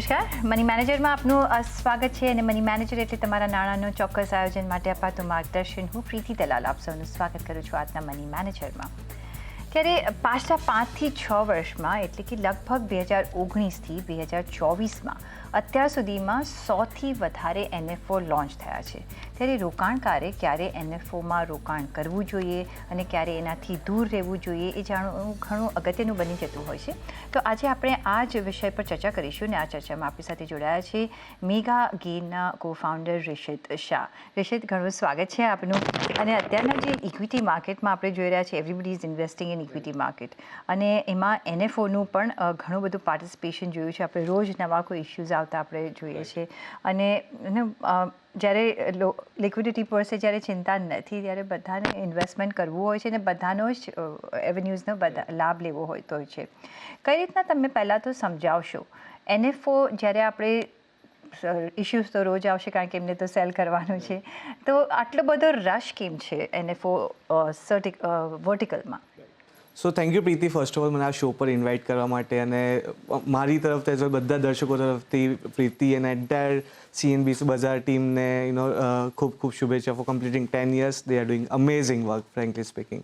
નમસ્કાર. મની મેનેજરમાં આપનું સ્વાગત છે અને મની મેનેજર એટલે તમારા નાણાંનો ચોક્કસ આયોજન માટે અપાતું માર્ગદર્શન. હું પ્રીતિ દલાલ, આપ સૌનું સ્વાગત કરું છું આજના મની મેનેજરમાં ત્યારે પાછલા પાંચથી છ વર્ષમાં, એટલે કે લગભગ બે હજાર ઓગણીસથી બે હજાર ચોવીસમાં અત્યાર સુધીમાં સૌથી વધારે એનએફઓ લોન્ચ થયા છે. ત્યારે રોકાણકારે ક્યારે એનએફઓમાં રોકાણ કરવું જોઈએ અને ક્યારે એનાથી દૂર રહેવું જોઈએ એ જાણવું ઘણું અગત્યનું બની જતું હોય છે. તો આજે આપણે આ જ વિષય પર ચર્ચા કરીશું ને આ ચર્ચામાં આપણી સાથે જોડાયા છે મેગા ગેનના કો ફાઉન્ડર રિષિત શાહ. રિષિત, ઘણું સ્વાગત છે આપનું. અને અત્યારના જે ઇક્વિટી માર્કેટમાં આપણે જોઈ રહ્યા છીએ everybody is investing in equity market અને એમાં એનએફઓનું પણ ઘણું બધું પાર્ટિસિપેશન જોયું છે. આપણે રોજ નવા કોઈ ઇશ્યુઝ આવતા આપણે જોઈએ છીએ. અને જ્યારે લિક્વિડિટી પર જ્યારે ચિંતા નથી ત્યારે બધાને ઇન્વેસ્ટમેન્ટ કરવું હોય છે અને બધાનો જ એવન્યુઝનો બધા લાભ લેવો હોય તો છે. કઈ રીતના તમે પહેલાં તો સમજાવશો? એનએફઓ જ્યારે આપણે ઇશ્યુઝ તો રોજ આવશે કારણ કે એમને તો સેલ કરવાનું છે. તો આટલો બધો રશ કેમ છે એનએફઓ સર્ટિક વર્ટિકલમાં so thank you Priti first of all મને આ શો પર ઇન્વાઇટ કરવા માટે અને મારી તરફથી બધા દર્શકો તરફથી પ્રીતિ અને એન્ટાયર સીએનબીસી બજાર ટીમને યુનો ખૂબ ખૂબ શુભેચ્છા for completing ten years they are doing amazing work frankly speaking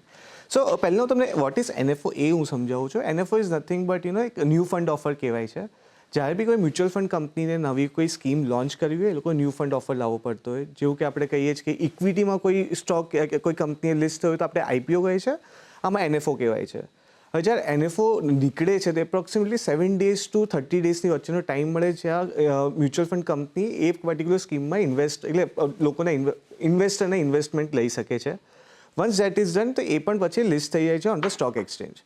so પહેલાં તમને વોટ ઇઝ એનએફઓ એ હું સમજાવું છું. NFO is nothing but you know એક ન્યૂ ફંડ ઓફર કહેવાય છે. જ્યારે બી કોઈ મ્યુચ્યુઅલ ફંડ કંપનીને નવી કોઈ સ્કીમ લોન્ચ કરવી હોય, એ લોકો ન્યૂ ફંડ ઓફર લાવવો પડતો હોય. જેવું કે આપણે કહીએ છીએ કે ઇક્વિટીમાં કોઈ સ્ટોક કોઈ કંપનીએ લિસ્ટ હોય તો આપણે આઈપીઓ કહે છે આમાં એનએફઓ કહેવાય છે. હવે જ્યારે એનએફઓ નીકળે છે તે approximately seven days to thirty ડેઝની વચ્ચેનો ટાઈમ મળે છે આ મ્યુચ્યુઅલ ફંડ કંપની એ પર્ટિક્યુલર સ્કીમમાં ઇન્વેસ્ટ એટલે લોકોને ઇન્વેસ્ટરને ઇન્વેસ્ટમેન્ટ લઈ શકે છે. વન્સ ધેટ ઇઝ ડન તો એ પણ પછી લિસ્ટ થઈ જાય છે ઓન ધ સ્ટોક એક્સચેન્જ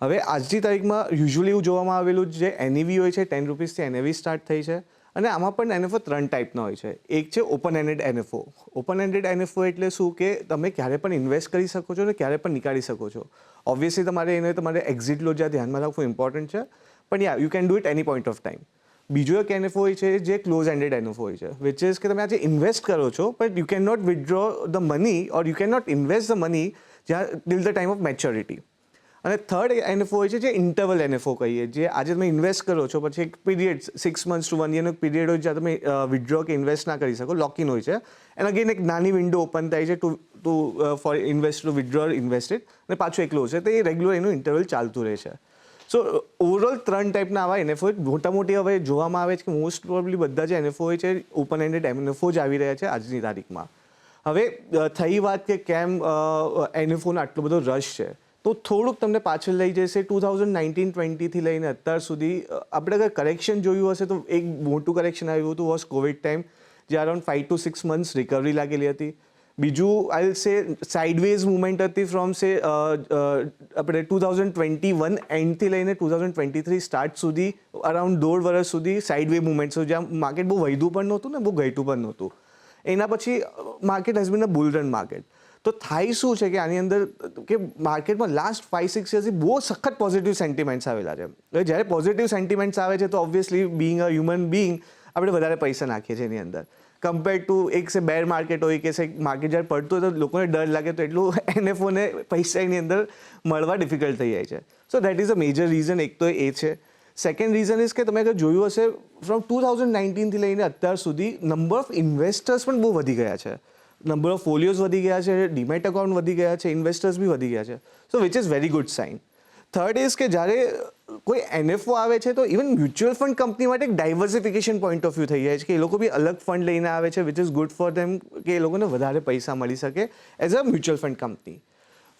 હવે આજની તારીખમાં યુઝ્યુઅલી એવું જોવામાં આવેલું જે એનઈવી હોય છે ટેન રૂપીસથી એનએવી સ્ટાર્ટ થઈ છે. અને આમાં પણ એનએફઓ ત્રણ ટાઈપના હોય છે. એક છે open ended NFO open ended NFO એટલે શું કે તમે ક્યારે પણ ઇન્વેસ્ટ કરી શકો છો અને ક્યારે પણ નીકાળી શકો છો. ઓબ્વિયસલી તમારે એને તમારે એક્ઝિટ લો જ્યાં ધ્યાનમાં રાખવું ઇમ્પોર્ટન્ટ છે. પણ yeah you can do it any point of time બીજો એક એનએફઓ હોય છે જે ક્લોઝ એન્ડેડ એનએફઓ હોય છે વિચ ઇઝ કે તમે આજે ઇન્વેસ્ટ કરો છો but you can not withdraw the money or you can not invest the money જ્યાં till the time of maturity અને થર્ડ એનએફઓ હોય છે જે ઇન્ટરવલ એનએફઓ કહીએ, જે આજે તમે ઇન્વેસ્ટ કરો છો, પછી એક period six months to one યરનો period હોય જ્યાં તમે વિથડ્રો કે ઇન્વેસ્ટ ના કરી શકો લોક ઇન હોય છે. એન્ડ અગેન એક નાની વિન્ડો ઓપન થાય છે to to for invest to withdraw invested અને પાછું એકલું ક્લોઝ છે, તો એ રેગ્યુલર એનું ઇન્ટરવલ ચાલતું રહે છે. સો ઓવરઓલ ત્રણ ટાઈપના આવા એનએફઓ મોટા મોટી હવે જોવામાં આવે છે કે મોસ્ટ પ્રોબ્લી બધા જે એનએફઓ હોય છે ઓપન એન્ડેડ એનએફઓ જ આવી રહ્યા છે આજની તારીખમાં. હવે થઈ વાત કે કેમ એનએફઓનો આટલો બધો રશ છે. તો થોડુંક તમને પાછળ લઈ જશે ટુ થાઉઝન્ડ નાઇન્ટીન ટ્વેન્ટીથી લઈને અત્યાર સુધી. આપણે અગર કરેક્શન જોયું હશે તો એક મોટું કરેક્શન આવ્યું હતું વોઝ કોવિડ ટાઈમ જે around five to six months recovery લાગેલી હતી. બીજું આઈ સે સાઇડવેઝ મુવમેન્ટ હતી ફ્રોમ સે આપણે ટુ થાઉઝન્ડ ટ્વેન્ટી વન એન્ડથી લઈને two thousand twenty three start સુધી અરાઉન્ડ દોઢ વર્ષ સુધી સાઇડવે મુવમેન્ટ જ્યાં માર્કેટ બહુ વધ્યું પણ નહોતું ને, બહુ ઘટ્યું પણ નહોતું. એના પછી market has been a bull run market તો થાય શું છે કે આની અંદર, કે માર્કેટમાં લાસ્ટ ફાઇવ સિક્સ યર્સથી બહુ સખત પોઝિટિવ સેન્ટિમેન્ટ્સ આવેલા છે. હવે જ્યારે પોઝિટિવ સેન્ટિમેન્ટ્સ આવે છે, તો obviously being a human being આપણે વધારે પૈસા નાખીએ છીએ એની અંદર. કમ્પેર ટુ એક છે બેર માર્કેટ હોય, કે છે માર્કેટ જ્યારે પડતું હોય, તો લોકોને ડર લાગે તો એટલું એનએફઓને પૈસા એની અંદર મળવા ડિફિકલ્ટ થઈ જાય છે. So that is a major reason એક તો એ છે. સેકન્ડ રીઝન ઇઝ કે તમે અગર જોયું હશે ફ્રોમ ટુ થાઉઝન્ડ નાઇન્ટીનથી લઈને અત્યાર સુધી નંબર ઓફ ઇન્વેસ્ટર્સ પણ બહુ વધી ગયા છે. નંબર ઓફ ફોલિયોઝ વધી ગયા છે ડીમેટ અકાઉન્ટ વધી ગયા છે ઇન્વેસ્ટર્સ બી વધી ગયા છે. So which is very good sign third is કે જ્યારે કોઈ એનએફઓ આવે છે, તો ઇવન મ્યુચ્યુઅલ ફંડ કંપની માટે એક ડાયવર્સિફિકેશન પોઈન્ટ ઓફ વ્યૂ થઈ જાય છે, કે એ લોકો બી અલગ ફંડ લઈને આવે છે which is good for them કે એ લોકોને વધારે પૈસા મળી શકે as a mutual fund company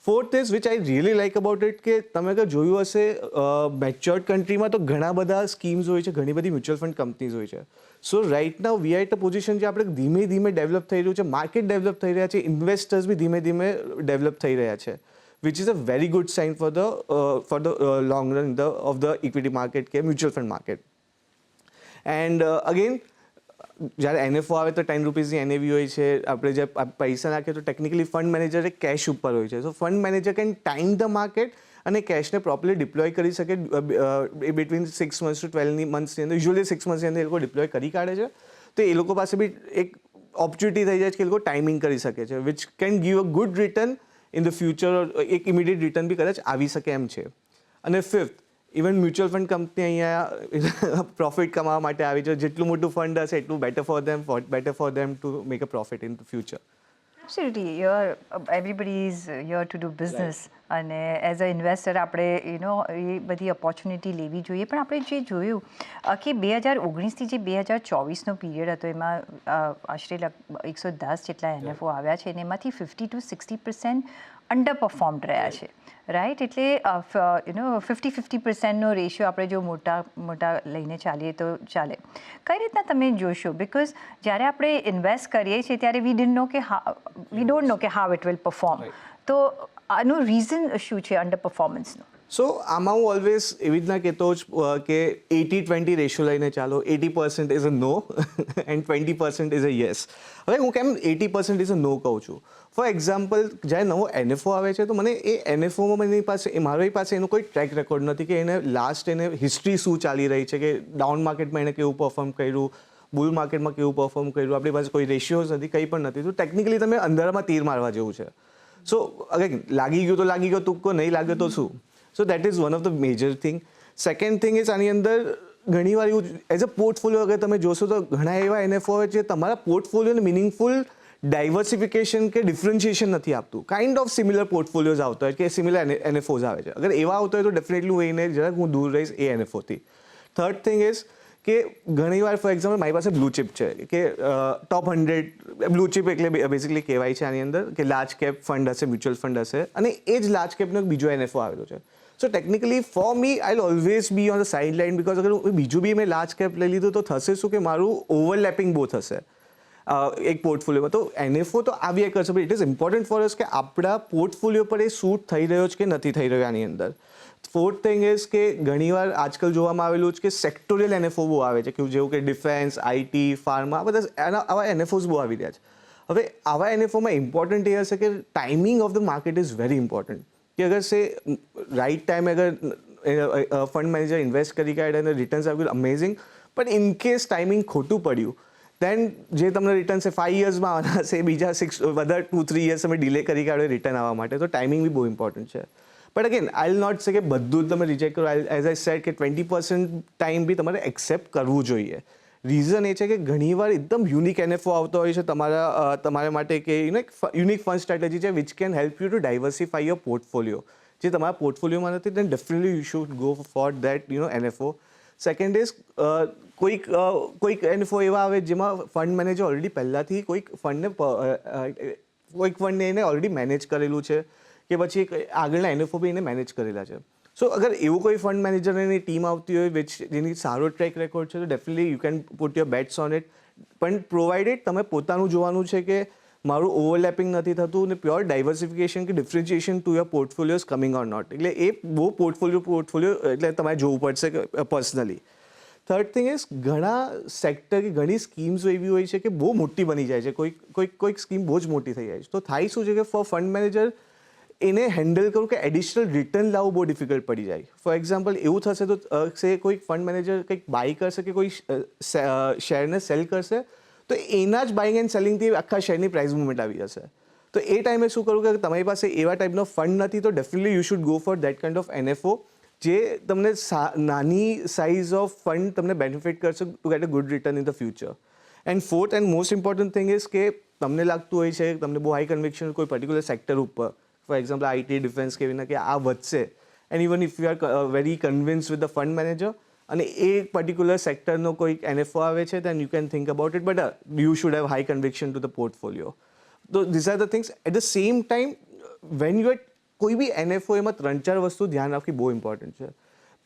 fourth is which I really like about it કે તમે અગર જોયું હશે મેચ્યોર્ડ કન્ટ્રીમાં તો ઘણા બધા સ્કીમ્સ હોય છે, ઘણી બધી મ્યુચ્યુઅલ ફંડ કંપનીઝ હોય છે. So right now we are position જે આપણે ધીમે ધીમે ડેવલપ થઈ રહ્યું છે માર્કેટ ડેવલપ થઈ રહ્યા છે ઇન્વેસ્ટર્સ બી ધીમે ધીમે ડેવલપ થઈ રહ્યા છે which is a very good sign for the for the long run the of the equity market કે mutual fund market and again જ્યારે એનએફઓ આવે તો ટેન રૂપીઝની એનએવી હોય છે. આપણે જે પૈસા નાખીએ તો ટેકનિકલી ફંડ મેનેજર એ કેશ ઉપર હોય છે. So fund manager can time the market અને કેશને પ્રોપરલી ડિપ્લોય કરી શકે. એ બિટવીન સિક્સ મંથ્સ ટુ ટ્વેલ્વની મંથ્સની અંદર યુઝ્યુઅલી સિક્સ મંથ્સની અંદર એ લોકો ડિપ્લોય કરી કાઢે છે. તો એ લોકો પાસે બી એક ઓપોર્ચ્યુનિટી થઈ જાય છે કે એ લોકો ટાઈમિંગ કરી શકે છે which can give a good return in the future એક ઇમિડિયેટ રિટર્ન બી કદાચ આવી શકે એમ છે. અને fifth even mutual fund company અહીંયા પ્રોફિટ કમાવા માટે આવી છે જેટલું મોટું ફંડ હશે એટલું better for them better for them to make a profit in the future Absolutely. You're, everybody is here to do business. અને એઝ અ ઇન્વેસ્ટર આપણે યુ નો એ બધી ઓપોર્ચ્યુનિટી લેવી જોઈએ. પણ આપણે જે જોયું કે બે હજાર ઓગણીસથી જે બે હજાર ચોવીસનો પીરિયડ હતો એમાં આશરે એકસો દસ જેટલા એનએફઓ આવ્યા છે. અને એમાંથી fifty to sixty percent under performed રહ્યા છે. રાઈટ એટલે યુ નો ફિફ્ટી ફિફ્ટી પર્સન્ટનો રેશિયો આપણે જો મોટા મોટા લઈને ચાલીએ તો ચાલે. કઈ રીતના તમે જોશો? બિકોઝ જ્યારે આપણે ઇન્વેસ્ટ કરીએ છીએ ત્યારે વી ડિન્ટ નો કે હા વી ડોન્ટ નો કે હાવ ઇટ વિલ પરફોર્મ તો આનું રીઝન શું છે અંડર પરફોર્મન્સનું સો આમાં હું ઓલવેઝ એવી રીતના કહેતો જ કે એટી ટ્વેન્ટી રેશિયો લઈને ચાલો. Eighty percent is a no and twenty percent is a yes હવે હું કેમ eighty percent is a no કહું છું? ફોર એક્ઝામ્પલ જ્યારે નવો એનએફઓ આવે છે, તો મને એ એનએફઓમાં એની પાસે મારી પાસે એનો કોઈ ટ્રેક રેકોર્ડ નથી કે એને લાસ્ટ એને હિસ્ટ્રી શું ચાલી રહી છે, કે ડાઉન માર્કેટમાં એને કેવું પરફોર્મ કર્યું બુલ માર્કેટમાં કેવું પરફોર્મ કર્યું, આપણી પાસે કોઈ રેશિયોઝ નથી, કંઈ પણ નથી. તો ટેકનિકલી તમે અંધારામાં તીર મારવા જેવું છે. સો અગર લાગી ગયું તો લાગી ગયો તુક્કો નહીં લાગ્યો તો શું? So that is one of the major thing second thing is આની અંદર ઘણીવાર એવું એઝ અ પોર્ટફોલિયો અગર તમે જોશો તો ઘણા એવા એનએફઓ હોય છે, તમારા પોર્ટફોલિયોને મિનિંગફુલ ડાયવર્સિફિકેશન કે ડિફરન્શિએશન નથી આપતું. કાઇન્ડ ઓફ સિમિલર પોર્ટફોલિયોઝ આવતા હોય કે સિમિલર એનએફઓઝ આવે છે. અગર એવા આવતા હોય તો ડેફિનેટલી હું એને જરાક હું દૂર રહીશ એ એનએફઓથી થર્ડ થિંગ ઇઝ કે ઘણીવાર ફોર એક્ઝામ્પલ મારી પાસે બ્લુ ચિપ છે, કે ટોપ હંડ્રેડ બ્લુ ચિપ એટલે બેસિકલી કહેવાય છે આની અંદર કે લાર્જ કેપ ફંડ હશે મ્યુચ્યુઅલ ફંડ હશે, અને એ જ લાર્જ કેપનો બીજો એનએફઓ આવેલો છે. So technically for me I always be on the side line because અગર બીજું બી મેં લાર્જ કેપ લઈ લીધું તો થશે શું કે મારું ઓવરલેપિંગ બહુ થશે એક પોર્ટફોલિયોમાં તો એનએફઓ તો આવ્યા કરશે but it is important for us કે આપણા પોર્ટફોલિયો પર એ શૂટ થઈ રહ્યો છે કે નથી થઈ રહ્યો આની અંદર ફોર્થ થિંગ ઇઝ કે ઘણીવાર આજકાલ જોવામાં આવેલું છે કે સેક્ટોરિયલ એનએફઓ બહુ આવે છે કે જેવું કે ડિફેન્સ આઈટી ફાર્મા બધા એના આવા એનએફઓઝ બહુ આવી રહ્યા છે હવે આવા એનએફઓમાં ઇમ્પોર્ટન્ટ એ હશે કે timing of the market is very important કે અગર સે રાઇટ ટાઈમે અગર ફંડ મેનેજર ઇન્વેસ્ટ કરી કાઢે અને રિટર્ન્સ આવ્યું અમેઝિંગ પણ ઇન કેસ ટાઈમિંગ ખોટું પડ્યું દેન જે તમને રિટર્ન છે ફાઈવ યર્સમાં આવવાના છે, બીજા સિક્સ વધારે ટુ થ્રી યર્સ તમે ડિલે કરી કાઢો રિટર્ન આવવા માટે. તો ટાઈમિંગ બી બહુ ઇમ્પોર્ટન્ટ છે. But again I will not say કે બધું જ તમે રિજેક્ટ કરો. એઝ આઈ સેટ કે ટ્વેન્ટી પર્સન્ટ ટાઈમ બી તમારે એક્સેપ્ટ કરવું જોઈએ. રીઝન એ છે કે ઘણીવાર એકદમ યુનિક એનએફઓ આવતો હોય છે. તમારા તમારા માટે કે યુ એક યુનિક ફંડ સ્ટ્રેટેજી છે which can help you to diversify your portfolio જે તમારા પોર્ટફોલિયોમાં નથી then definitely you should go for that you know NFO second is કોઈક કોઈક એનએફઓ એવા આવે જેમાં ફંડ મેનેજર ઓલરેડી પહેલાંથી કોઈક ફંડને કોઈક ફંડને એને ઓલરેડી મેનેજ કરેલું છે. કે પછી આગળના એનએફઓ બી એને મેનેજ કરેલા છે. સો અગર એવું કોઈ ફંડ મેનેજરની ટીમ આવતી હોય વિચ જેની સારો ટ્રેક રેકોર્ડ છે તો definitely you can put your bets on it પણ પ્રોવાઇડેડ તમે પોતાનું જોવાનું છે કે મારું ઓવરલેપિંગ નથી થતું અને પ્યોર ડાયવર્સિફિકેશન કે differentiation to your portfolio coming or not એટલે એ બહુ પોર્ટફોલિયો પોર્ટફોલિયો એટલે તમારે જોવું પડશે પર્સનલી થર્ડ થિંગ ઇઝ ઘણા સેક્ટર કે ઘણી સ્કીમ્સ એવી હોય છે કે બહુ મોટી બની જાય છે કોઈક કોઈક કોઈક સ્કીમ બહુ જ મોટી થઈ જાય છે તો થાય શું છે કે ફોર ફંડ મેનેજર એને હેન્ડલ કરવું કે એડિશનલ રિટર્ન લાવવું બહુ ડિફિકલ્ટ પડી જાય. ફોર એક્ઝામ્પલ એવું થશે તો સે કોઈક ફંડ મેનેજર કંઈક બાય કરશે કે કોઈ શેરને સેલ કરશે, તો એના જ બાઇંગ એન્ડ સેલિંગથી આખા શેરની પ્રાઇસ મુવમેન્ટ આવી જશે. તો એ ટાઈમે શું કરવું કે તમારી પાસે એવા ટાઈપનો ફંડ નથી, તો definitely you should go for that kind of NFO જે તમને નાની સાઇઝ ઓફ ફંડ તમને બેનિફિટ કરશે to get a good return in the future and fourth and most important thing is કે તમને લાગતું હોય છે, તમને બહુ હાઈ કન્વિક્શન કોઈ પર્ટિક્યુલર સેક્ટર ઉપર ફોર એક્ઝામ્પલ આઈટી ડિફેન્સ કે રીતે કે આ વધશે. And even if you are very convince with the fund manager અને એ પર્ટિક્યુલર સેક્ટરનો કોઈ એનએફઓ આવે છે then you can think about it but you should have high conviction to the portfolio તો this are the things at the same time when you at કોઈ બી એનએફઓ એમાં ત્રણ ચાર વસ્તુ ધ્યાન રાખવી બહુ ઇમ્પોર્ટન્ટ છે.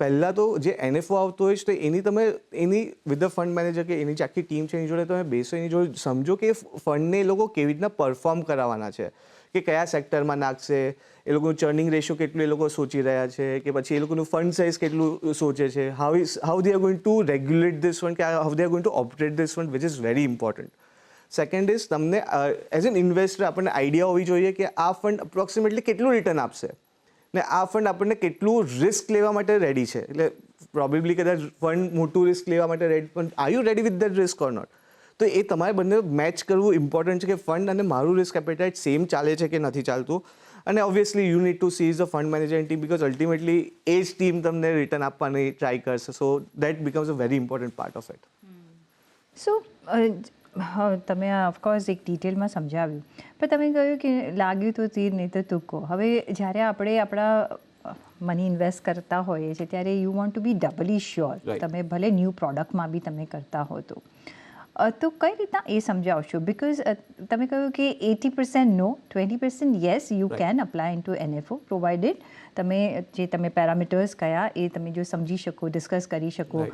પહેલાં તો જે એનએફઓ આવતો હોય છે, તો એની તમે, એની વિથ ધ ફંડ મેનેજર કે એની જે આખી ટીમ છે, એની જોડે તમે બેસો, એની જોડે સમજો કે ફંડને એ લોકો કેવી રીતના પરફોર્મ કરાવવાના છે. કે કયા સેક્ટરમાં નાખશે? એ લોકોનું ચર્નિંગ રેશિયો કેટલું એ લોકો સોચી રહ્યા છે? કે પછી એ લોકોનું ફંડ સાઇઝ કેટલું સોચે છે? How is how they are going to regulate this fund કે how they are going to operate this fund which is very important second is તમને એઝ એન ઇન્વેસ્ટર આપણને આઈડિયા હોવી જોઈએ કે આ ફંડ અપ્રોક્સિમેટલી કેટલું રિટર્ન આપશે? ને આ ફંડ આપણને કેટલું રિસ્ક લેવા માટે રેડી છે? એટલે પ્રોબેબલી કદાચ ફંડ મોટું રિસ્ક લેવા માટે રેડી પણ are you ready with that risk or not તો એ તમારે બંને મેચ કરવું ઇમ્પોર્ટન્ટ છે કે ફંડ અને મારું રિસ્ક એપેટાઇટ સેમ ચાલે છે કે નથી ચાલતું? અને obviously you need to see is the fund manager team because ultimately એ જ ટીમ તમને રિટર્ન આપવાની ટ્રાય કરશે. So that becomes a very important part of it so તમે ઓફકોર્સ એક ડિટેલમાં સમજાવ્યું. પણ તમે કહ્યું કે લાગ્યું તો તીર નહીં તો તુક્કો. હવે જ્યારે આપણે આપણા મની ઇન્વેસ્ટ કરતા હોઈએ છીએ ત્યારે you want to be doubly sure તમે ભલે ન્યૂ પ્રોડક્ટમાં બી તમે કરતા હો તો. અ, તો કઈ રીતના એ સમજાવશો? બિકોઝ તમે કહ્યું કે eighty percent no twenty percent yes you. Can apply in to NFO provided તમે જે તમે પેરામીટર્સ કયા એ તમે જો સમજી શકો ડિસ્કસ કરી શકો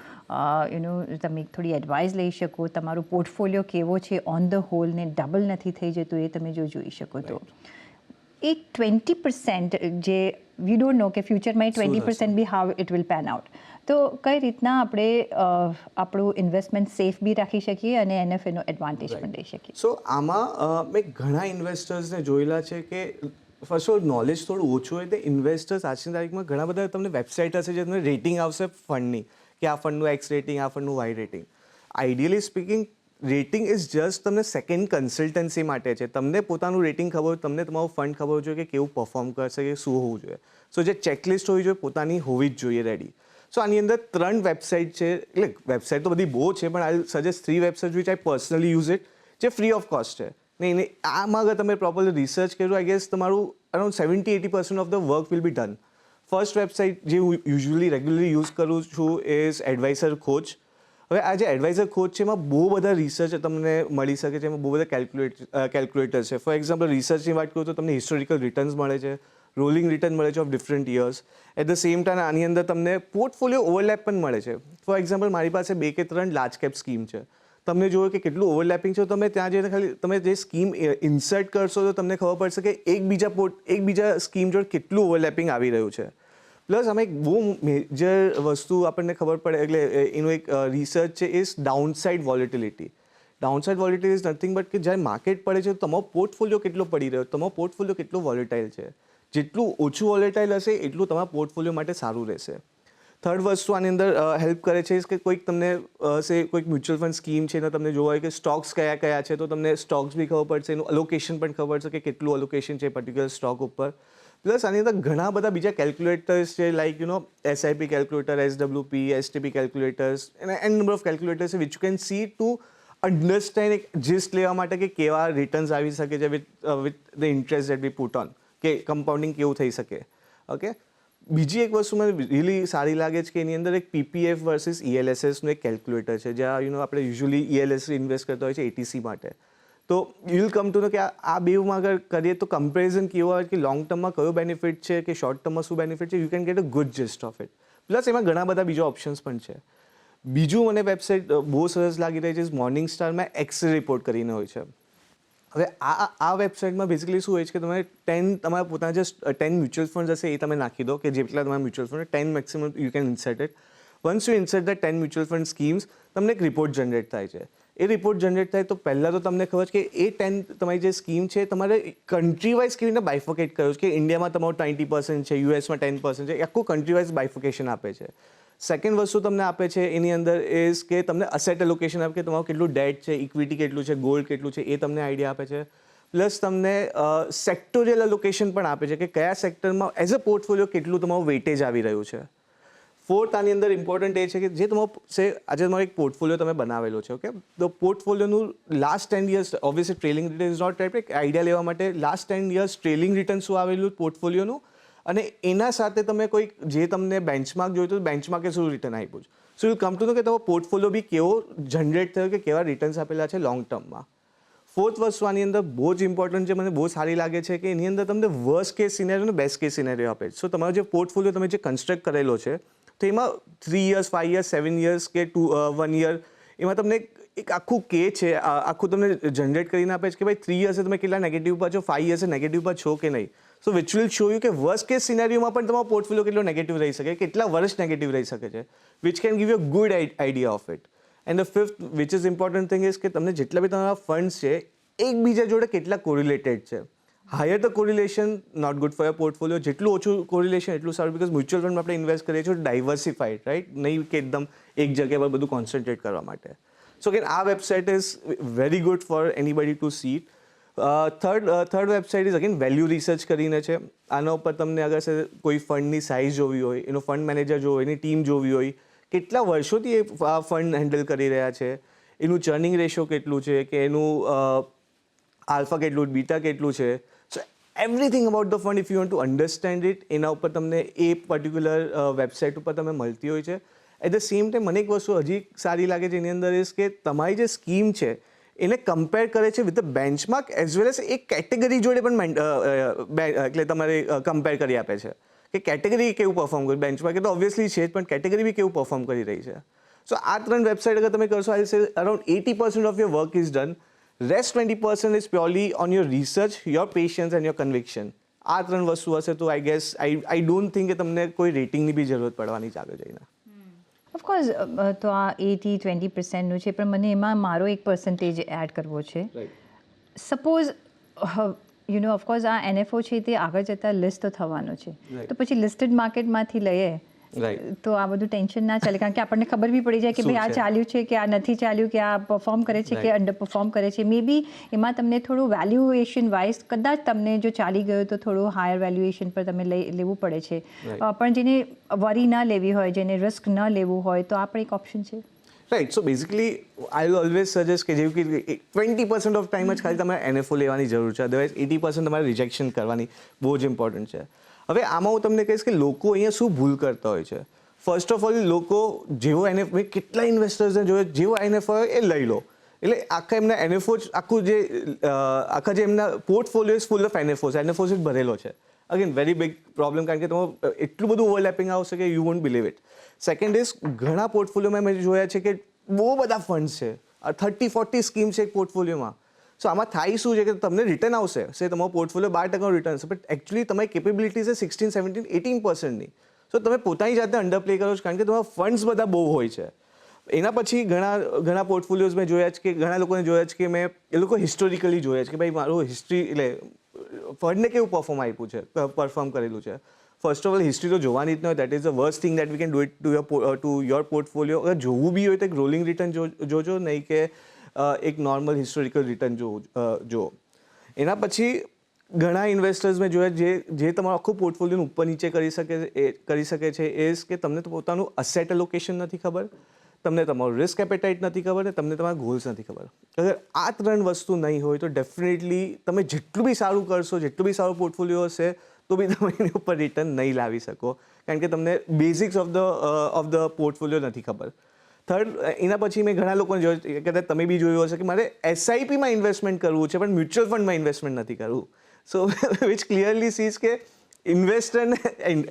યુનો તમે થોડી એડવાઇસ લઈ શકો તમારો પોર્ટફોલિયો કેવો છે ઓન ધ હોલ ને ડબલ નથી થઈ જતું એ તમે જો જોઈ શકો તો. એ ટ્વેન્ટી પર્સન્ટ જે વી ડોન્ટ નો કે ફ્યુચરમાં એ twenty percent B how it will pan out તો કઈ રીતના આપણે આપણું ઇન્વેસ્ટમેન્ટ સેફ બી રાખી શકીએ અને એનએફએનો એડવાન્ટેજ પણ લઈ શકીએ? સો આમાં મેં ઘણા ઇન્વેસ્ટર્સને જોયેલા છે કે ફર્સ્ટ ઓલ નોલેજ થોડું ઓછું હોય તો ઇન્વેસ્ટર્સ આજની તારીખમાં ઘણા બધા તમને વેબસાઇટ હશે જે તમને રેટિંગ આવશે ફંડની કે આ ફંડનું એક્સ રેટિંગ આ ફંડનું Y rating ideally speaking rating is just તમને સેકન્ડ કન્સલ્ટન્સી માટે છે. તમને પોતાનું રેટિંગ ખબર હોય તમને તમારું ફંડ ખબર જોઈએ કે કેવું પરફોર્મ કરશે કે શું હોવું જોઈએ. સો જે ચેકલિસ્ટ હોવી જોઈએ પોતાની હોવી જ જોઈએ રેડી સો આની અંદર ત્રણ વેબસાઇટ છે. એટલે વેબસાઇટ તો બધી બહુ છે, પણ I suggest three website which I personally use it જે ફ્રી ઓફ કોસ્ટ છે. ને એને આમાં અગર તમે પ્રોપરલી રિસર્ચ કર્યું આઈ ગેસ તમારું around seventy eighty percent of the work will be done first website જે હું યુઝ્યુઅલી રેગ્યુલરલી યુઝ કરું છું ઇઝ એડવાઇઝર કોચ હવે આ જે એડવાઇઝર કોચ છે, એમાં બહુ બધા રિસર્ચ તમને મળી શકે છે, એમાં બહુ બધા કેલ્ક્યુલેટ કેલ્ક્યુલેટર છે. ફોર એક્ઝામ્પલ રિસર્ચની વાત કરું તો તમને હિસ્ટોરિકલ રિટર્ન્સ મળે છે. રોલિંગ રિટર્ન મળે છે of different years at the same time આની અંદર તમને પોર્ટફોલિયો ઓવરલેપ પણ મળે છે. ફોર એક્ઝામ્પલ મારી પાસે બે કે ત્રણ લાર્જ કેપ સ્કીમ છે. તમને જોયું કે કેટલું ઓવરલેપિંગ છે. તમે ત્યાં જઈને ખાલી તમે જે સ્કીમ ઇન્સર્ટ કરશો તો તમને ખબર પડશે કે એકબીજા પોર્ટ એકબીજા સ્કીમ જોડે કેટલું ઓવરલેપિંગ આવી રહ્યું છે. પ્લસ અમે એક બહુ મેજર વસ્તુ આપણને ખબર પડે, એટલે એનું એક રિસર્ચ છે is downside volatility downside volatility is nothing but કે જ્યારે માર્કેટ પડે છે તમારો પોર્ટફોલિયો કેટલો પડી રહ્યો, તમારો પોર્ટફોલિયો કેટલો વોલેટાઇલ છે. જેટલું ઓછું વોલેટાઇલ હશે, એટલું તમારા પોર્ટફોલિયો માટે સારું રહેશે. થર્ડ વસ્તુ આની અંદર હેલ્પ કરે છે કે કોઈક તમને સે કોઈક મ્યુચ્યુઅલ ફંડ સ્કીમ છે, એનો તમને જોવા કે સ્ટોક્સ કયા કયા છે, તો તમને સ્ટોક્સ બી ખબર પડશે, એનું અલોકેશન પણ ખબર પડશે કે કેટલું અલોકેશન છે પર્ટિક્યુલર સ્ટોક ઉપર. પ્લસ આની અંદર ઘણા બધા બીજા કેલ્ક્યુલેટર્સ છે like you know SIP calculator SWP STP calculators and number of calculators which you can see to understand એક જીસ્ટ લેવા માટે કે કેવા રિટર્ન્સ આવી શકે છે with with the interest that we put on કે કમ્પાઉન્ડિંગ કેવું થઈ શકે. ઓકે બીજી એક વસ્તુ મને રિયલી સારી લાગે છે કે એની અંદર એક પીપીએફ વર્સિસ ઈએલએસએસનું એક કેલ્ક્યુલેટર છે, જ્યાં યુ નો આપણે યુઝ્યુઅલી ઈએલએસ ઇન્વેસ્ટ કરતા હોય છે એટીસી માટે. તો you will come to know કે આ બેમાં અગર કરીએ તો કમ્પેરિઝન કેવું આવે કે લોંગ ટર્મમાં કયો બેનિફિટ છે કે શોર્ટ ટર્મમાં શું બેનિફિટ છે you can get a good just of it plus એમાં ઘણા બધા બીજા ઓપ્શન્સ પણ છે. બીજું મને વેબસાઇટ બહુ સરસ લાગી રહી છે મોર્નિંગ સ્ટારમાં એક્સરે રિપોર્ટ કરીને હોય છે. હવે આ આ વેબસાઇટમાં બેઝિકલી શું હોય છે કે તમે ટેન તમારા પોતાના જે ટેન મ્યુચ્યુઅલ ફંડ હશે એ તમે નાખી દો કે જેટલા તમારા mutual fund ten maximum you can insert it once you insert the ten mutual fund schemes તમને એક રિપોર્ટ જનરેટ થાય છે. એ રિપોર્ટ જનરેટ થાય તો પહેલાં તો તમને ખબર છે કે એ ટેન તમારી જે સ્કીમ છે, તમારે કન્ટ્રી વાઇઝ કેવી રીતે બાયફોકેટ કર્યો છે કે ઇન્ડિયામાં તમારું ટ્વેન્ટી પર્સન્ટ છે યુએસમાં ટેન પર્સન્ટ છે આખું કન્ટ્રી વાઇઝ બાયફોકેશન આપે છે. સેકન્ડ વસ્તુ તમને આપે છે એની અંદર ઇઝ કે તમને અસેટ એલોકેશન આપે કે તમારું કેટલું ડેટ છે ઇક્વિટી કેટલું છે ગોલ્ડ કેટલું છે, એ તમને આઈડિયા આપે છે. પ્લસ તમને સેક્ટોરિયલ એલોકેશન પણ આપે છે કે કયા સેક્ટરમાં એઝ અ પોર્ટફોલિયો કેટલું તમારું વેટેજ આવી રહ્યું છે. ફોર્થ આની અંદર ઇમ્પોર્ટન્ટ એ છે કે જે તમારો સે, આજે તમારો એક પોર્ટફોલિયો તમે બનાવેલો છે ઓકે તો પોર્ટફોલિયોનું last ten years obviously trailing return is not type idea લેવા માટે last ten years trailing return શું આવેલું પોર્ટફોલિયોનું અને એના સાથે તમે કોઈ જે તમને બેન્ચમાર્ક જોયું તો બેન્ચમાર્કે શું રિટર્ન આપ્યું છે? So you come to know કે તમારો પોર્ટફોલિયો બી કેવો જનરેટ થયો કે કેવા રિટર્ન્સ આપેલા છે લોંગ ટર્મમાં ફોર્થ વસ્તુ આની અંદર બહુ જ ઇમ્પોર્ટન્ટ છે, મને બહુ સારી લાગે છે કે એની અંદર તમને વર્સ્ટ કેસ સિનેરિયો અને બેસ્ટ કેસ સિનેરિયો આપે છે. સો તમારો જે પોર્ટફોલિયો તમે જે કન્સ્ટ્રક્ટ કરેલો છે તો એમાં three years five years seven years કે ટુ વન યર એમાં તમને એક- આખું કે છે આખું તમને જનરેટ કરીને આપે છે કે ભાઈ થ્રી યર્સે તમે કેટલા નેગેટિવ પર છો ફાઇવ યર્સે નેગેટિવ પર છો કે નહીં. So which will show you કે વર્સ્ટ કેસ સિનેરિયોમાં પણ તમારો પોર્ટફોલિયો કેટલો નેગેટિવ રહી શકે, કેટલા વર્ષ નેગેટિવ રહી શકે છે which can give you good idea of it and the fifth which is important thing is કે તમને જેટલા બી તમારા ફંડ્સ છે, એકબીજા જોડે કેટલા કોરિલેટેડ છે. Higher the correlation not good for your portfolio જેટલું ઓછું કોરિલેશન એટલું સારું બિકોઝ મ્યુચ્યુઅલ ફંડમાં આપણે ઇન્વેસ્ટ કરીએ છીએ ડાયવર્સિફાઈડ રાઈટ નહીં કે એકદમ એક જગ્યા પર બધું કોન્સન્ટ્રેટ કરવા માટે. સો કેન આ website is very good for anybody to see third third website is again value research કરીને છે. આના ઉપર તમને અગર સર કોઈ ફંડની સાઇઝ જોવી હોય, એનો ફંડ મેનેજર જોવો એની ટીમ જોવી હોય, કેટલા વર્ષોથી એ ફંડ હેન્ડલ કરી રહ્યા છે, એનું ચર્નિંગ રેશિયો કેટલું છે, કે એનું આલ્ફા કેટલું બીટા કેટલું છે everything about the fund if you want to understand it એના ઉપર તમને એ પર્ટિક્યુલર વેબસાઇટ ઉપર તમે મળતી હોય છે. એટ ધ સેમ ટાઈમ મને એક વસ્તુ હજી સારી લાગે છે, એની અંદર ઇઝ કે તમારી જે સ્કીમ છે, એને કમ્પેર કરે છે with benchmark as well as એક કેટેગરી જોડે પણ એટલે તમારે કમ્પેર કરી આપે છે. કે કેટેગરી કેવું પરફોર્મ કર્યું? બેન્ચમાર્ક તો ઓબ્વિયસલી છે જ, પણ કેટેગરી બી કેવું પરફોર્મ કરી રહી છે? સો આ ત્રણ વેબસાઇટ અગર તમે કરશો I say around eighty percent of your work is done rest twenty percent is purely on your research your patience and your conviction આ ત્રણ વસ્તુ હશે તો I guess I I don't think કે તમને કોઈ રેટિંગની બી જરૂરત પડવાની છે આગળ જઈને ઓફકોર્સ તો આ એટી ટ્વેન્ટી પર્સન્ટનું છે પણ મને એમાં મારો એક પર્સન્ટેજ એડ કરવો છે. સપોઝ યુ નો ઓફકોર્સ આ એનએફઓ છે તે આગળ જતાં લિસ્ટ તો થવાનો છે. તો પછી લિસ્ટેડ માર્કેટમાંથી લઈએ. તો આ બધું ટેન્શન ના ચાલે. કારણ કે આપણને ખબર બી પડી જાય કે ભાઈ આ ચાલ્યું છે કે આ નથી ચાલ્યું કે આ પરફોર્મ કરે છે કે અંડર પરફોર્મ કરે છે. મે બી એમાં તમને થોડું વેલ્યુએશન વાઇઝ કદાચ તમને જો ચાલી ગયો તો થોડું હાયર વેલ્યુએશન પર તમે લઈ લેવું પડે છે. પણ જેને વરી ના લેવી હોય જેને રિસ્ક ન લેવું હોય તો આ પણ એક ઓપ્શન છે. Right so basically I will always suggest કે જેવું કે ટ્વેન્ટી પર્સન્ટ ઓફ ટાઈમ જ ખાલી તમારે એનએફઓ લેવાની જરૂર છે. અદરવાઇઝ એટી પર્સન્ટ તમારે રિજેક્શન કરવાની બહુ જ ઇમ્પોર્ટન્ટ છે. હવે આમાં હું તમને કહીશ કે લોકો અહીંયા શું ભૂલ કરતા હોય છે? ફર્સ્ટ ઓફ ઓલ લોકો જેવો એનએફ મેં કેટલા ઇન્વેસ્ટર્સને જોયો જેવો એનએફઓ હોય એ લઈ લો. એટલે આખા એમના એનએફઓ આખું જે આખા જે એમના portfolio is full of NFOs NFOs જ ભરેલો છે. અગેન વેરી બિગ પ્રોબ્લેમ કારણ કે તમારું એટલું બધું ઓવરલેપિંગ આવશે કે you want believe it second is ઘણા પોર્ટફોલિયોમાં મેં જોયા છે કે બહુ બધા ફંડ છે. થર્ટી ફોર્ટી સ્કીમ છે એક પોર્ટફોલિયોમાં સો આમાં થાય શું છે કે તમને રિટર્ન આવશે? સે તમારો પોર્ટફોલિયો બાર ટકાનું રિટર્ન બટ એકચ્યુઅલી તમારી કેપેબિલિટી છે સિક્સટીન સેવન્ટીન એટીન પર્સન્ટની સો તમે પોતાની જાતે અંડર પ્લે કરો છો કારણ કે તમારા ફંડ્સ બધા બહુ હોય છે. એના પછી ઘણા ઘણા પોર્ટફોલિયોઝ મેં જોયા છે કે ઘણા લોકોને જોયા છે કે મેં એ લોકો હિસ્ટોરિકલી જોયા છે કે ભાઈ મારું હિસ્ટ્રી એટલે ફંડને કેવું પરફોર્મ આપ્યું છે પરફોર્મ કરેલું છે. ફર્સ્ટ ઓફ ઓલ હિસ્ટ્રી તો જોવાની જ ન હોય. That is the worst thing that we can do it to your to your portfolio જોવું બી હોય તો એક રોલિંગ રિટર્ન જોજો. નહીં કે અ, એક નોર્મલ હિસ્ટોરિકલ રિટર્ન જો જો એના પછી ઘણા ઇન્વેસ્ટર્સ મેં જોયા જે જે તમારું આખું પોર્ટફોલિયોનું ઉપર નીચે કરી શકે એ, કરી શકે છે એ કે તમને તો પોતાનું અસેટ એલોકેશન નથી ખબર, તમને તમારું રિસ્ક એપેટાઇટ નથી ખબર ને તમને તમારા ગોલ્સ નથી ખબર. અગર આ ત્રણ વસ્તુ નહીં હોય તો ડેફિનેટલી તમે જેટલું બી સારું કરશો, જેટલું બી સારું પોર્ટફોલિયો હશે, તો બી તમે એની ઉપર રિટર્ન નહીં લાવી શકો. કારણ કે તમને basics of the of the portfolio નથી ખબર. થર્ડ એના પછી મેં ઘણા લોકોને જોયું કદાચ તમે બી જોયું હશે કે મારે એસઆઈપીમાં ઇન્વેસ્ટમેન્ટ કરવું છે, પણ મ્યુચ્યુઅલ ફંડમાં ઇન્વેસ્ટમેન્ટ નથી કરવું. સો વિચ ક્લિયરલી સીઝ કે ઇન્વેસ્ટરને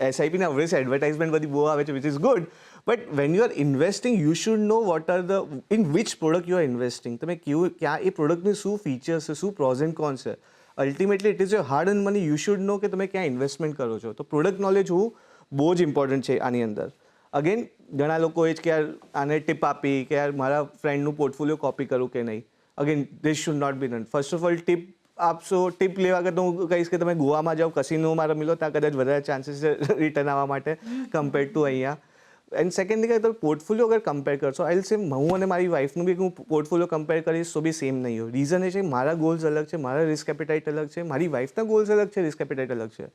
એસઆઈપીના ઓબ્વિયસ એડવર્ટાઇઝમેન્ટ બધી બહુ આવે છે which is good but when you are investing you should know what are the in which product you are investing તમે કેવું ક્યાં, એ પ્રોડક્ટની શું ફીચર્સ છે, શું પ્રોઝ એન્ડ કોન્સ છે. Ultimately it is your hard and money you should know કે તમે ક્યાં ઇન્વેસ્ટમેન્ટ કરો છો. તો પ્રોડક્ટ નોલેજ હોવું બહુ જ ઇમ્પોર્ટન્ટ છે આની અંદર. અગેન ઘણા લોકો એ જ કે યાર, આને ટીપ આપી કે યાર, મારા ફ્રેન્ડનું પોર્ટફોલિયો કોપી કરું કે નહીં. Again this should not be done first of all tip આપશો ટીપ લેવા કરતાં હું કહીશ કે તમે ગોવામાં જાઓ કસીનો રમી મિલો, ત્યાં કદાચ વધારે ચાન્સીસ છે રિટર્ન આવવા માટે કમ્પેર ટુ અહીંયા. એન્ડ સેકન્ડ કે તમે પોર્ટફોલિયો અગર કમ્પેર કરશો આઈ સેમ હું અને મારી વાઈફનું બી હું પોર્ટફોલિયો કમ્પેર કરીશ, તો બી સેમ નહીં હોય. રીઝન એ છે, મારા ગોલ્સ અલગ છે, મારા રિસ્ક એપેટાઇટ અલગ છે, મારી વાઈફના ગોલ્સ અલગ છે રિસ્ક એપેટાઇટ અલગ છે.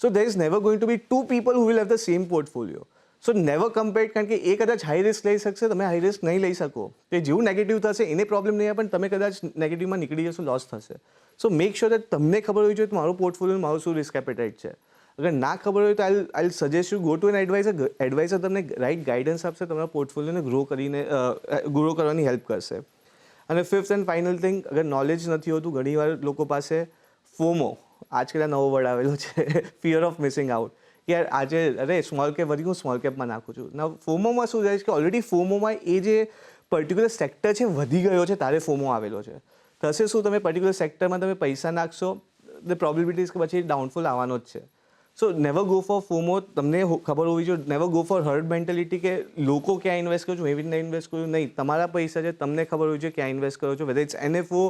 So there is never going to be two people who will have the same portfolio so never compare કારણ કે એ કદાચ હાઈ રિસ્ક લઈ શકશે, તમે હાઈ રિસ્ક નહીં લઈ શકો. તે જેવું નેગેટિવ થશે, એને પ્રોબ્લેમ નહીં આવે, પણ તમે કદાચ નેગેટિવમાં નીકળી જશો લોસ થશે. સો મેક શ્યોર દેટ તમને ખબર હોવી જોઈએ કે મારું પોર્ટફોલિયો મારું શું રિસ્ક એપેટાઇટ છે. અગર ના ખબર હોય તો I I suggest you go to an adviser adviser તમને રાઇટ ગાઈડન્સ આપશે, તમારા પોર્ટફોલિયોને ગ્રો કરીને ગ્રો કરવાની હેલ્પ કરશે. અને ફિફ્થ એન્ડ ફાઇનલ થિંગ અગર નોલેજ નથી હોતું, ઘણીવાર લોકો પાસે ફોમો આજકાલ નવો વર્ડ આવેલો છે ફિયર ઓફ મિસિંગ આઉટ કે યાર આજે, અરે સ્મોલ કેપ વધી હું સ્મોલ કેપમાં નાખું છું. ના ફોમોમાં શું જાય છે કે ઓલરેડી ફોમોમાં એ જે પર્ટિક્યુલર સેક્ટર છે વધી ગયો છે, તારે ફોમો આવેલો છે. થશે શું? તમે પર્ટિક્યુલર સેક્ટરમાં તમે પૈસા નાખશો ધ પ્રોબિલિટીઝ કે પછી ડાઉનફોલ આવવાનો જ છે. So never go for FOMO તમને ખબર હોવી જોઈએ never go for herd mentality કે લોકો ક્યાં ઇન્વેસ્ટ કરો છો એવી રીતે ઇન્વેસ્ટ કર્યું નહીં, તમારા પૈસા છે, તમને ખબર હોવી જોઈએ ક્યાં ઇન્વેસ્ટ કરો છો. Whether it's NFO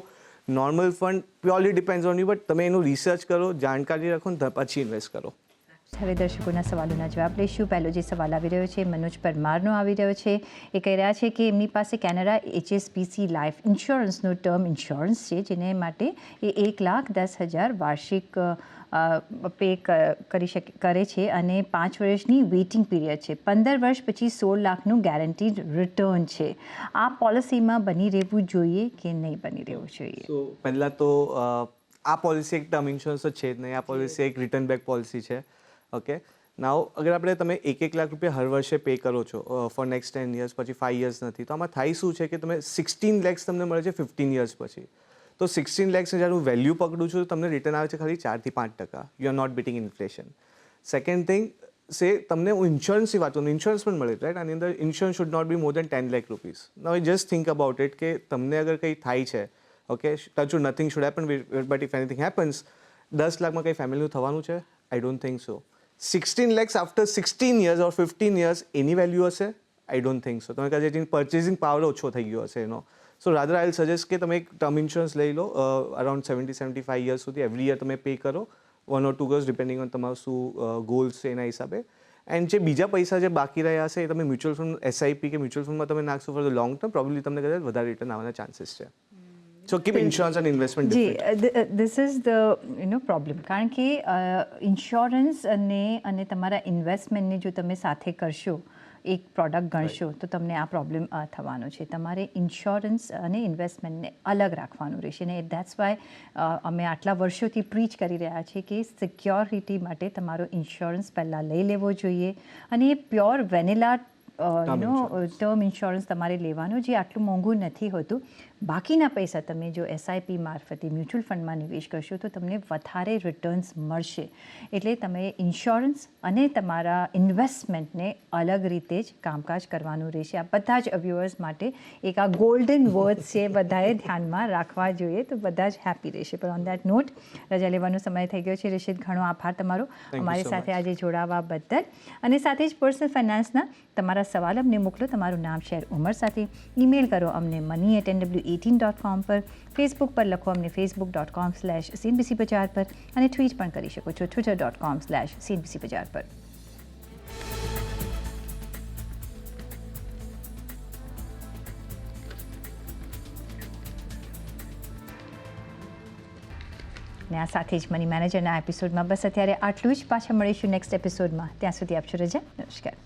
normal fund purely depend on you but તમે એનું રિસર્ચ કરો, જાણકારી રાખો ને પછી ઇન્વેસ્ટ કરો. હવે દર્શકોના સવાલોના જવાબ લઈશું. પહેલો જે સવાલ આવી રહ્યો છે મનોજ પરમારનો આવી રહ્યો છે. એ કહી રહ્યા છે કે એમની પાસે કેનેડા એચએસપીસી લાઈફ ઇન્સ્યોરન્સનો ટર્મ ઇન્સ્યોરન્સ છે જેને માટે એ એક લાખ દસ હજાર વાર્ષિક પે કરી શકે કરે છે અને પાંચ વર્ષની વેઇટિંગ પીરિયડ છે. પંદર વર્ષ પછી સોળ લાખનું ગેરંટીડ રિટર્ન છે. આ પોલિસીમાં બની રહેવું જોઈએ કે નહીં બની રહેવું જોઈએ? પહેલાં તો આ પોલિસી એક ટર્મ ઇન્સ્યોરન્સ જ છે જ નહીં. આ પોલિસી એક રિટર્ન બેક પોલિસી છે. ઓકે નાવ અગર આપણે તમે એક એક લાખ રૂપિયા હર વર્ષે પે કરો છો ફોર નેક્સ્ટ ટેન યર્સ પછી ફાઈવ યર્સ નથી તો આમાં થાય શું છે કે તમે સિક્સટીન લેક્સ તમને મળે છે ફિફ્ટીન યર્સ પછી તો સિક્સટીન લેક્સને જ્યારે હું વેલ્યુ પકડું છું તો તમને રિટર્ન આવે છે ખાલી ચારથી પાંચ ટકા you are not beating inflation second thing say તમને હું ઇન્સ્યોરન્સની વાત કરું ઇન્સ્યોરન્સ પણ મળે રાઈટ આની અંદર insurance should not be more than ten lakh rupees now just think about it કે તમને અગર કંઈ થાય છે okay touch nothing should happen but if anything happens દસ લાખમાં કંઈ ફેમિલીનું થવાનું છે? I don't think so sixteen lakhs after sixteen years or fifteen years any value હશે? આઈ ડોન્ટ થિંક સો તમે કદાચ એની પરચેઝિંગ પાવર ઓછો થઈ ગયો હશે એનો સો રાધર આઈ સજેસ્ટ કે તમે એક ટર્મ ઇન્સ્યોરન્સ લઈ લો around seventy seventy five years સુધી એવરી યર તમે પે કરો. વન ઓર ટુ ગર્સ ડિપેન્ડિંગ ઓન તમારું શું ગોલ્સ છે એના હિસાબે. એન્ડ જે બીજા પૈસા જે બાકી રહ્યા છે એ તમે મ્યુચ્યુઅલ ફંડ એસઆઈપી કે મ્યુચ્યુઅલ ફંડમાં તમે નાખશો ફોર લોંગ ટર્મ પ્રોબ્લી તમને કદાચ વધારે રિટર્ન આવવાના ચાન્સીસ છે. So keep insurance and investment G this is the you know problem કારણ કે ઇન્સ્યોરન્સ અને અને તમારા ઇન્વેસ્ટમેન્ટને જો તમે સાથે કરશો એક પ્રોડક્ટ ગણશો તો તમને આ પ્રોબ્લેમ થવાનો છે તમારે ઇન્સ્યોરન્સ અને ઇન્વેસ્ટમેન્ટને અલગ રાખવાનું રહેશે અને દેટ્સ વાય અમે આટલા વર્ષોથી પ્રીચ કરી રહ્યા છીએ કે સિક્યોરિટી માટે તમારો ઇન્સ્યોરન્સ પહેલાં લઈ લેવો જોઈએ અને એ પ્યોર વેનિલા નો ટર્મ ઇન્સ્યોરન્સ તમારે લેવાનો જે આટલું મોંઘું નથી હોતું બાકીના પૈસા તમે જો એસઆઈપી મારફતે મ્યુચ્યુઅલ ફંડમાં નિવેશ કરશો તો તમને વધારે રિટર્ન્સ મળશે. એટલે તમે ઇન્સ્યોરન્સ અને તમારા ઇન્વેસ્ટમેન્ટને અલગ રીતે જ કામકાજ કરવાનું રહેશે. આ બધા જ વ્યુઅર્સ માટે એક આ ગોલ્ડન વર્ડ્સ છે બધાએ ધ્યાનમાં રાખવા જોઈએ તો બધા જ હેપી રહેશે. પણ ઓન દેટ નોટ રજા લેવાનો સમય થઈ ગયો છે. રિશિત ઘણો આભાર તમારો. અમારી સાથે આજે જોડાવા બદલ. અને સાથે જ પર્સનલ ફાઇનાન્સના તમારા સવાલ અમને મોકલો. તમારું નામ શેર ઉંમર સાથે ઈમેલ કરો અમને money at N W eighteen dot com પર ફેસબુક પર લખો અમને Facebook dot com slash CNBC Bajar પર અને ટ્વીટ પણ કરી શકો છો Twitter dot com slash CNBC Bajar પર ને આ સાથે જ મની મેનેજરના એપિસોડમાં બસ અત્યારે આટલું જ. પાછા મળીશું નેક્સ્ટ એપિસોડમાં ત્યાં સુધી આપશો રજા. નમસ્કાર.